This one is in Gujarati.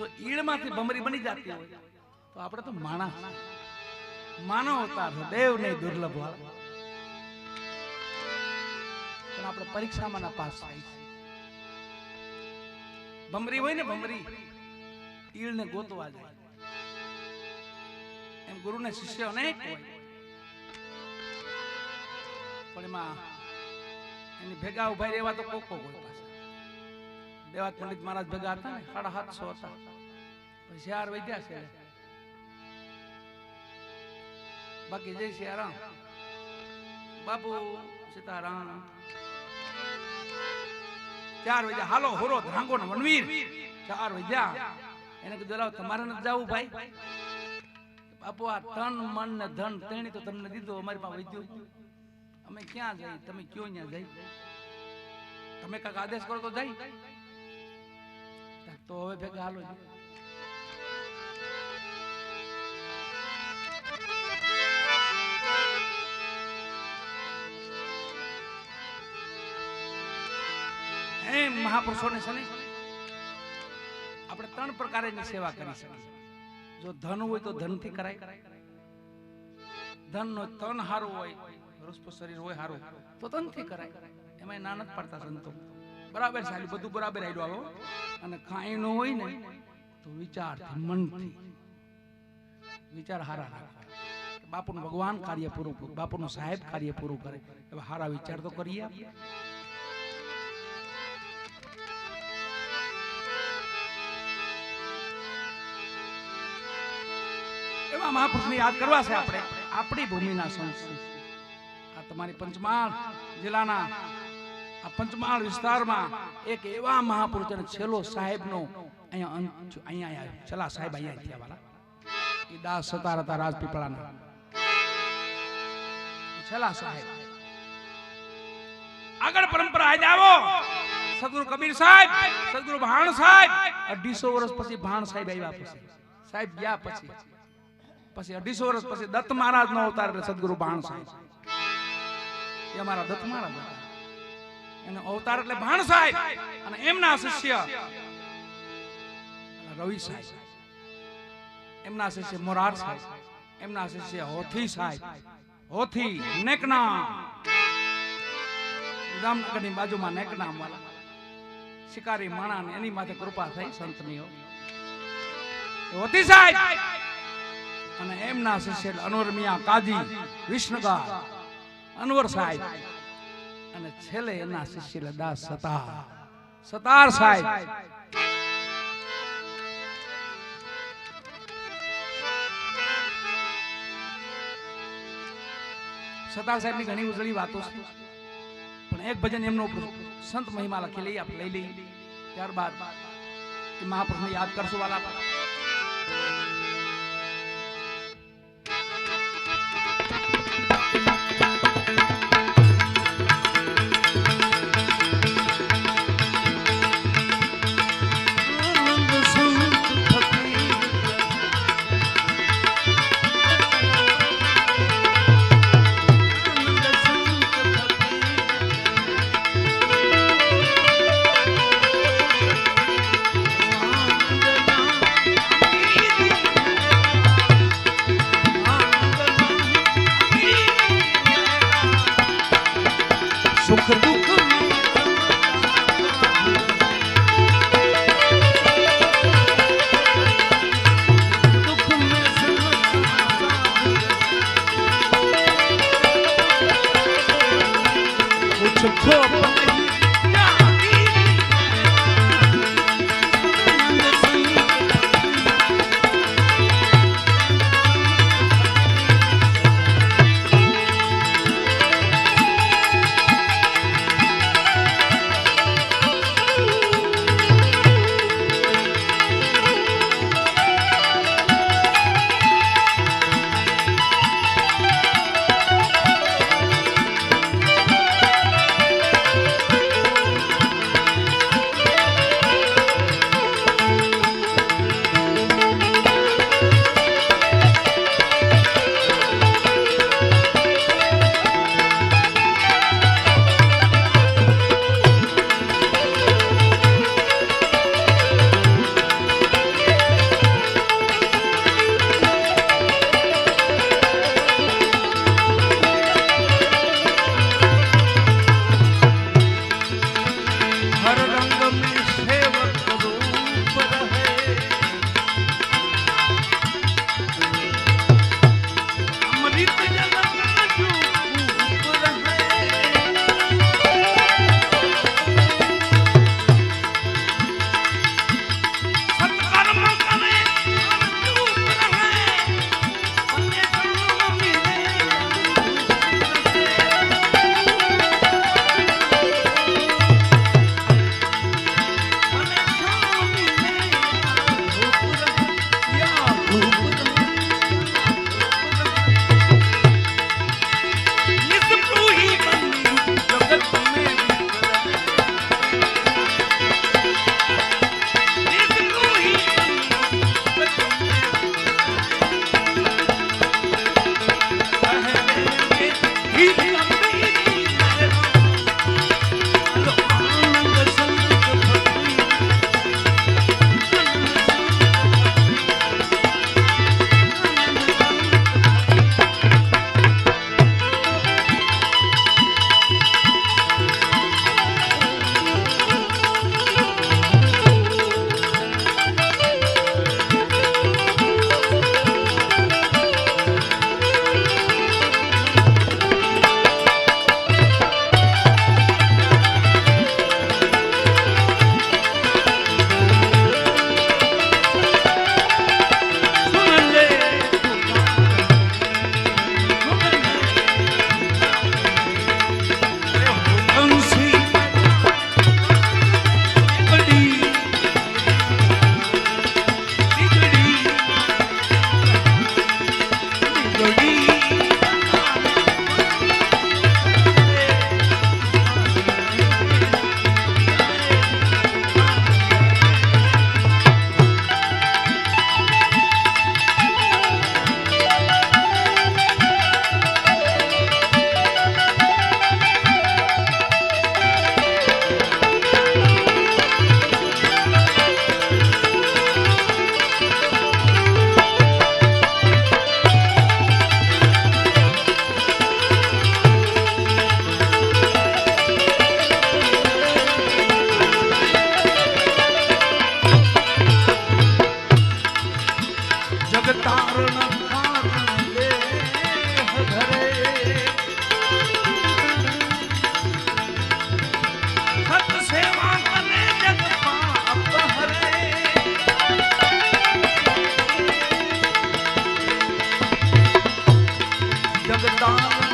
જો ઈડમાંથી ભમરી બની જતી હોય, તો આપણે તો માણસ. માનવ અવતાર છે દેવ નહીં દુર્લભ વાળા. પણ આપણે પરીક્ષામાં ના પાસ થાય છે. ભમરી હોય ને ભમરી, ઈળને ગોતવા જાય. એમ ગુરુને શિષ્ય અનેક હોય. પણ એમાં એની ભેગા ઊભા રહેવા તો કોક હોય પાછા. દેવાત પંડિત મહારાજ ભેગા હતા ને, સાડા સાતસો હતા. ચાર વૈદ્યા છે બાકી જય સિયારામ. બાપુ સીતારામ. ચાર વાગ્યા. હાલો, હોરો ધ્રાંગો નો વનવીર ચાર વાગ્યા. એને કીધું, લાવ, તમારે નથી જવું ભાઈ? બાપુ, આ તન મન ને ધન તેણી તો તમને દીધું, અમારી પાસે વૈદ્યું અમે ક્યાં જઈ? તમે કયો ત્યાં જઈ? તમે કાંક આદેશ કરો તો જઈ. તો હવે ભેગા હાલો એમ મહાપુરુષોને છે આપણે ત્રણ પ્રકારની સેવા કરી શકીએ. જો ધન હોય તો ધનથી કરાય. ધન નો તન હારું હોય રુષ્પ શરીર હોય હારું તો તનથી કરાય. એમાં નાનક પડતા સંતો. બરાબર છે બધું બરાબર આવ્યું આવો. અને કાંઈ ન હોય ને, તો વિચારથી, મનથી. વિચાર હારા રાખવા. બાપુનું ભગવાન કાર્ય પૂરું બાપુનું સાહેબ કાર્ય પૂરું કરે. એવા હારા વિચાર તો કરીએ એવા મહાપુરુષને યાદ કરવા છે આપણે, આપણી ભૂમિના સંત આ તમારી પંચમહાલ જિલ્લાના, આ પંચમહાલ વિસ્તારમાં એક એવા મહાપુરુષ અને છેલ્લો સાહેબનો અહીંયા અહીંયા આવ્યો. છેલ્લા સાહેબ અહીંયા થયા વાલા. એ દાસ સતાર હતા રાજપીપળાના. છેલ્લા સાહેબ. આગળ પરંપરા આજે આવો. સદગુરુ કબીર સાહેબ, સદગુરુ ભાણ સાહેબ, અઢીસો વર્ષ પછી ભાણ સાહેબ આવ્યા પછી. સાહેબ ગયા પછી. પછી અઢીસો વર્ષ પછી દત્ત મહારાજ નો અવતાર એટલે સદગુરુ ભાણ એ અમારા દત્ત મહારાજ એનો અવતાર એટલે ભાણ અને એમના શિષ્ય રવિ સાહેબ એમના શિષ્ય મોરાર સાહેબ એમના શિષ્ય હોથી સાહેબ હોથી નેકના. જામનગરની બાજુમાં નેકના વાળા શિકારી માણા એની માથે કૃપા થઈ સંતનીઓ હોતી સાહેબ અને એમના શિષ્ય અનવર મિયા કાજી, વિષ્ણુગા, અનવર સાહેબ. અને છેલ્લે એના શિષ્ય દાસ સતાર. સતાર સાહેબ. સતાર સાહેબની ઘણી ઉજળી વાતો છે. પણ એક ભજન એમનો સંત મહિમા લખી લઈ આપણે લઈ લઈ ત્યારબાદ મહાપુરુષને યાદ કરશું વાલા Dollar.